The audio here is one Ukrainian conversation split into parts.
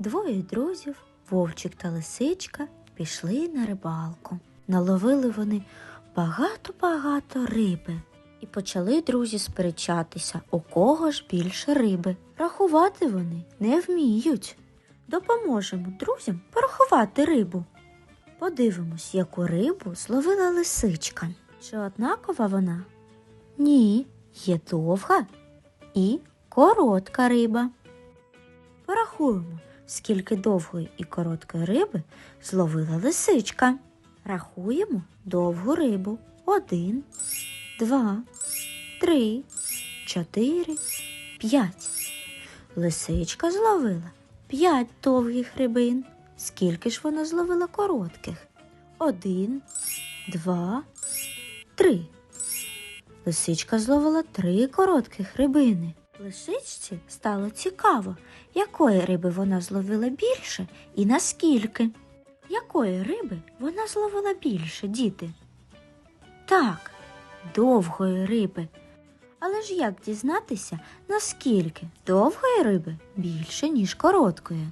Двоє друзів, вовчик та лисичка, пішли на рибалку. Наловили вони багато-багато риби. І почали друзі сперечатися, у кого ж більше риби. Рахувати вони не вміють. Допоможемо друзям порахувати рибу. Подивимось, яку рибу зловила лисичка. Чи однакова вона? Ні, є довга і коротка риба. Порахуємо, скільки довгої і короткої риби зловила лисичка. Рахуємо довгу рибу. Один, два, три, чотири, п'ять. Лисичка зловила п'ять довгих рибин. Скільки ж вона зловила коротких? Один, два, три. Лисичка зловила три коротких рибини. Лисичці стало цікаво, якої риби вона зловила більше і наскільки. Якої риби вона зловила більше, діти? Так, довгої риби. Але ж як дізнатися, наскільки довгої риби більше, ніж короткої?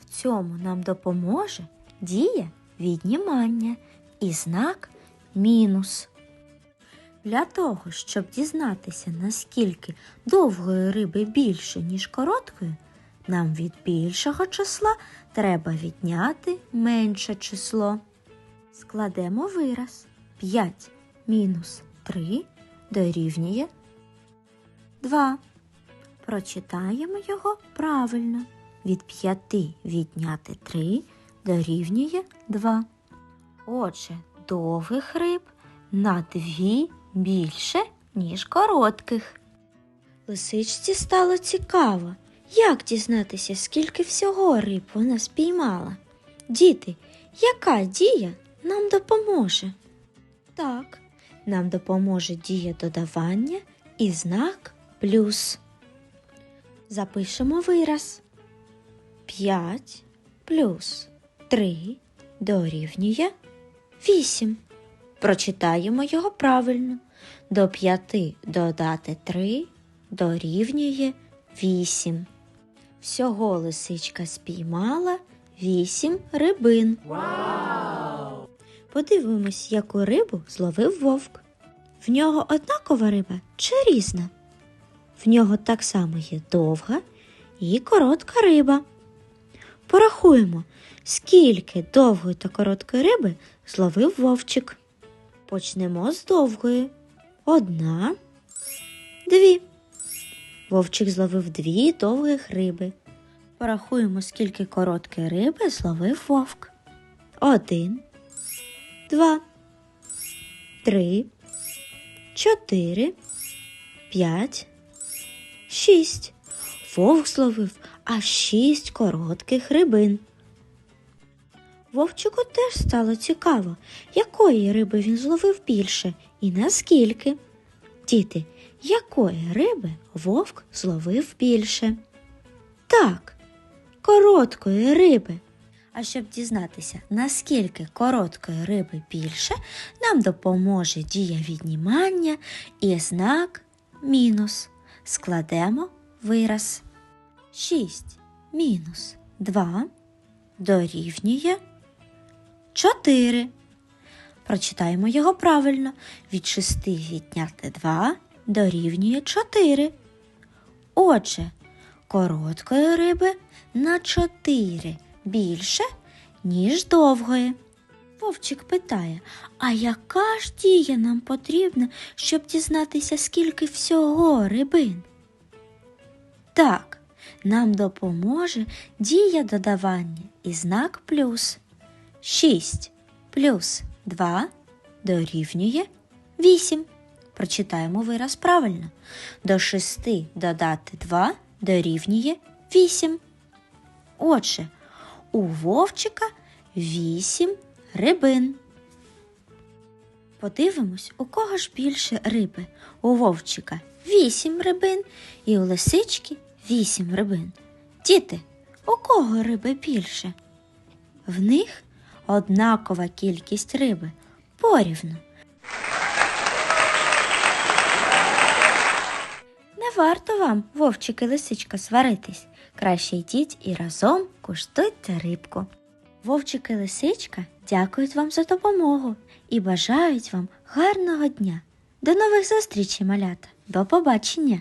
В цьому нам допоможе дія віднімання і знак мінус. Для того, щоб дізнатися, наскільки довгої риби більше, ніж короткої, нам від більшого числа треба відняти менше число. Складемо вираз 5 мінус 3 дорівнює 2. Прочитаємо його правильно. Від 5 відняти 3 дорівнює 2. Отже, довгих риб на 2 більше, ніж коротких. Лисичці стало цікаво, як дізнатися, скільки всього риб вона спіймала. Діти, яка дія нам допоможе? Так, нам допоможе дія додавання і знак плюс. Запишемо вираз. 5 плюс 3 дорівнює 8. Прочитаємо його правильно. До 5 додати 3 дорівнює 8. Всього лисичка спіймала 8 рибин. Вау! Подивимось, яку рибу зловив вовк. В нього однакова риба чи різна? В нього так само є довга і коротка риба. Порахуємо, скільки довгої та короткої риби зловив вовчик. Почнемо з довгої. Одна, дві. Вовчик зловив дві довгих риби. Порахуємо, скільки короткої риби зловив вовк. Один, два, три, чотири, п'ять, шість. Вовк зловив аж шість коротких рибин. Вовчику теж стало цікаво, якої риби він зловив більше і наскільки. Діти, якої риби вовк зловив більше? Так, короткої риби. А щоб дізнатися, наскільки короткої риби більше, нам допоможе дія віднімання і знак мінус. Складемо вираз. 6 мінус 2 дорівнює 4. Прочитаємо його правильно. Від 6 відняти 2 дорівнює 4. Отже, короткої риби на 4 більше, ніж довгої. Вовчик питає, а яка ж дія нам потрібна, щоб дізнатися, скільки всього рибин? Так, нам допоможе дія додавання і знак плюс. 6 плюс 2 дорівнює 8. Прочитаємо вираз правильно. До 6 додати 2 дорівнює 8. Отже, у вовчика 8 рибин. Подивимось, у кого ж більше риби. У вовчика 8 рибин і у лисички 8 рибин. Діти, у кого риби більше? В них однакова кількість риби порівну. Не варто вам, вовчик і лисичка, сваритись. Краще йдіть і разом куштуйте рибку. Вовчик і лисичка дякують вам за допомогу і бажають вам гарного дня. До нових зустрічей, малята. До побачення!